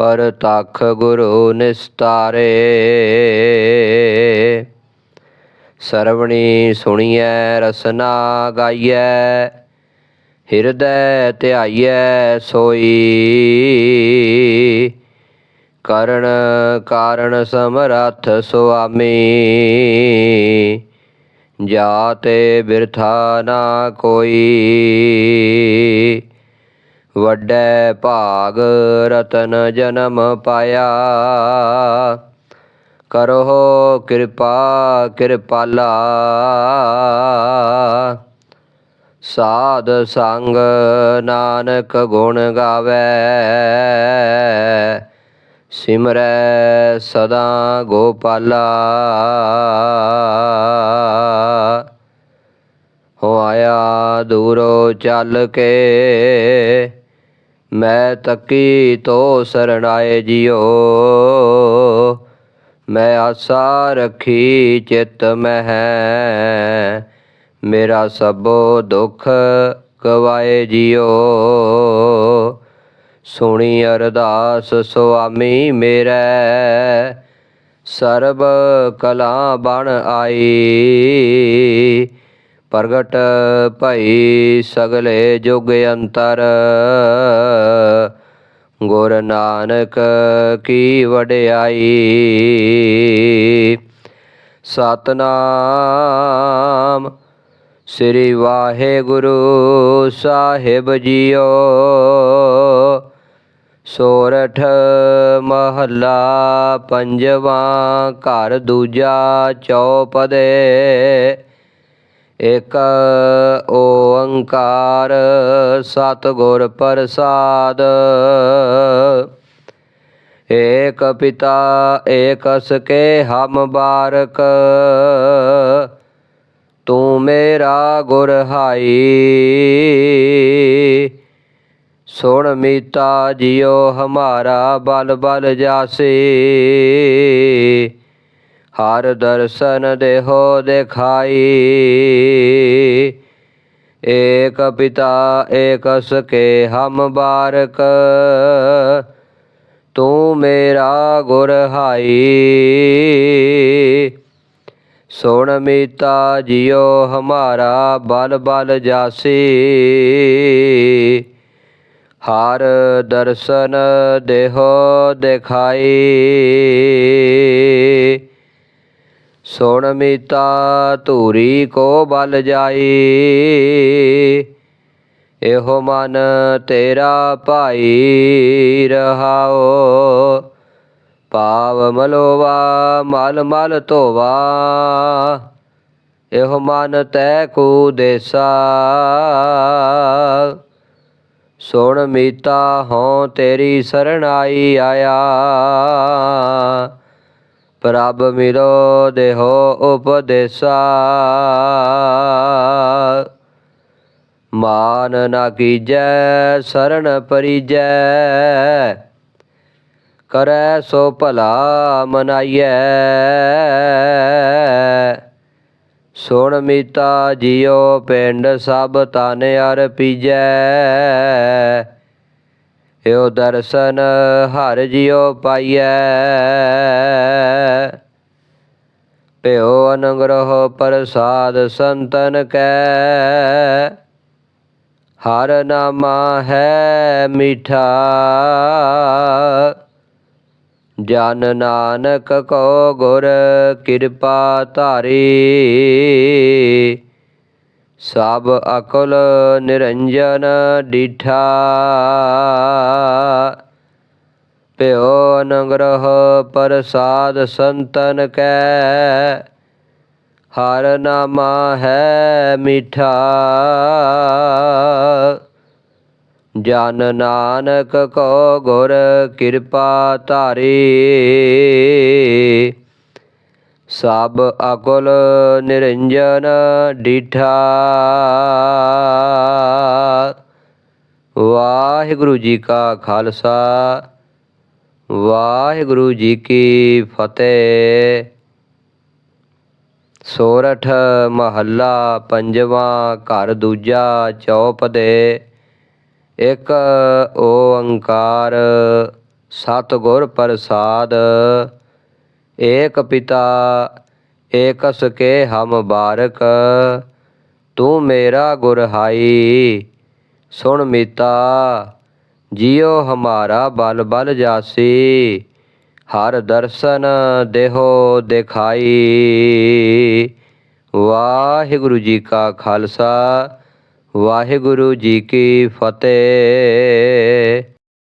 ਪਰ ਤਖ ਗੁਰੂ ਨਿਸਤਾਰੇ। ਸਰਵਣੀ ਸੁਣੀਐ, ਰਸਨਾ ਗਾਈਐ, ਹਿਰਦੈ ਧਿਆਈਐ ਸੋਈ। ਕਰਨ ਕਾਰਣ ਸਮਰੱਥ ਸੁਆਮੀ। ਜਾਤੇ ਬਿਰਥਾ ਨਾ ਕੋਈ। ਵੱਡੇ ਭਾਗ ਰਤਨ ਜਨਮ ਪਾਇਆ। ਕਰੋ ਕਿਰਪਾ ਕਿਰਪਾਲਾ। ਸਾਧ ਸੰਗ ਨਾਨਕ ਗੁਣ ਗਾਵੇ। ਸਿਮਰੈ ਸਦਾ ਗੋਪਾਲਾ। ਹੋ ਆਇਆ ਦੂਰੋਂ ਚੱਲ ਕੇ ਮੈਂ ਤੱਕੀ ਤੋ ਸਰਣਾਏ ਜਿਓ। ਮੈਂ ਆਸਾ ਰੱਖੀ, ਚਿਤ ਮਹਿ। ਮੇਰਾ ਸਭੋ ਦੁੱਖ ਗਵਾਏ ਜਿਓ। ਸੁਣੀ ਅਰਦਾਸ ਸੁਆਮੀ ਮੇਰੇ। ਸਰਬ ਕਲਾ ਬਣ ਆਈ। ਪ੍ਰਗਟ ਭਈ ਸਗਲੇ ਜੁਗ ਅੰਤਰ। ਗੁਰ ਨਾਨਕ ਕੀ ਵਡਿਆਈ। ਸਤਨਾਮ ਸ੍ਰੀ ਵਾਹਿਗੁਰੂ ਸਾਹਿਬ ਜੀਓ। ਸੋਰਠ ਮਹੱਲਾ ਪੰਜਵਾਂ ਘਰ ਦੂਜਾ ਚੌਪਦੇ। ਇਕ ਓੰਕਾਰ ਸਤਿਗੁਰ ਪ੍ਰਸਾਦ। ਏਕ ਪਿਤਾ ਏਕਸ ਕੇ ਹਮ ਬਾਰਕ। ਤੂੰ ਮੇਰਾ ਗੁਰ ਹਾਈ। ਸੁਣ ਮੀਤਾ ਜਿਉ ਹਮਾਰਾ ਬਲ ਬਲ ਜਾਸੀ। ਹਰ ਦਰਸ਼ਨ ਦੇਹੋ ਦਿਖਾਈ। ਏਕ ਪਿਤਾ ਏਕ ਕੇ ਹਮ ਬਾਰਕ। ਤੂੰ ਮੇਰਾ ਗੁਰ ਹਾਈ। ਸੁਣ ਮੀਤਾ ਜਿਉ ਹਮਾਰਾ ਬਲ ਬਲ ਜਾਸੀ। ਹਰ ਦਰਸ਼ਨ ਦੇਹੋ ਦਿਖਾਈ। ਸੁਣ ਮੀਤਾ ਧੂਰੀ ਕੋ ਬਲ ਜਾਈ। ਇਹੋ ਮਨ ਤੇਰਾ ਭਾਈ ਰਹਾਓ। ਪਾਵ ਮਲੋਵਾ, ਮਲ ਮਲ ਧੋਵਾ। ਇਹੋ ਮਨ ਤੈ ਕੂ ਦੇਸਾ। ਸੁਣ ਮੀਤਾ, ਹਉ ਤੇਰੀ ਸਰਣਾਈ ਆਇਆ। ਪ੍ਰਭ ਮਿਲੋ ਦੇਹੋ ਉਪਦੇਸਾ ਮਾਨ ਨਾ ਕੀਜੈ ਸਰਣ ਪਰੀਜੈ। ਕਰੈ ਸੋ ਭਲਾ ਮਨਾਈਐ। ਸੁਣ ਮੀਤਾ ਜਿਉ ਪਿੰਡ ਸਭ ਤਨ ਅਰ ਪੀਜੈ। ਏਉ ਦਰਸ਼ਨ ਹਰ ਜਿਉ ਪਾਈਐ। ਪਿਓ ਅਨੰਗ੍ਰਹ ਪ੍ਰਸਾਦ ਸੰਤਨ ਕੈ। ਹਰ ਨਾਮਾ ਹੈ ਮਿਠਾ। ਜਨ ਨਾਨਕ ਕੋ ਗੁਰ ਕਿਰਪਾ ਧਾਰੀ। ਸਭ ਅਕਲ ਨਿਰੰਜਨ ਡੀਠਾ। ਭਇਓ ਅਨੰਗ੍ਰਹ ਪ੍ਰਸਾਦ ਸੰਤਨ ਕੈ। ਹਰ ਨਾਮਾ ਹੈ ਮਿਠਾ। ਜਨ ਨਾਨਕ ਕੋ ਗੁਰ ਕਿਰਪਾ ਧਾਰੀ। ਸਭ ਅਕਲ ਨਿਰੰਜਨ ਡੀਠਾ। ਵਾਹਿਗੁਰੂ ਜੀ ਕਾ ਖਾਲਸਾ, ਵਾਹਿਗੁਰੂ ਜੀ ਕੀ ਫਤਿਹ। ਸੋਰਠ ਮਹੱਲਾ ਪੰਜਵਾਂ, ਘਰ ਦੂਜਾ ਚੌਪ ਦੇ। ਇੱਕ ਓੰਕਾਰ ਸਤਿਗੁਰ ਪ੍ਰਸਾਦ ਏਕ ਪਿਤਾ, ਏਕਸ ਕੇ ਹਮ ਬਾਰਕ, ਤੂੰ ਮੇਰਾ ਗੁਰਹਾਈ ਸੁਣ ਮੀਤਾ, ਜਿਉ ਹਮਾਰਾ ਬਲ ਬਲ ਜਾਸੀ, ਹਰ ਦਰਸ਼ਨ ਦੇਹੋ ਦਿਖਾਈ। ਵਾਹਿਗੁਰੂ ਜੀ ਕਾ ਖਾਲਸਾ, ਵਾਹਿਗੁਰੂ ਜੀ ਕੀ ਫਤਿਹ।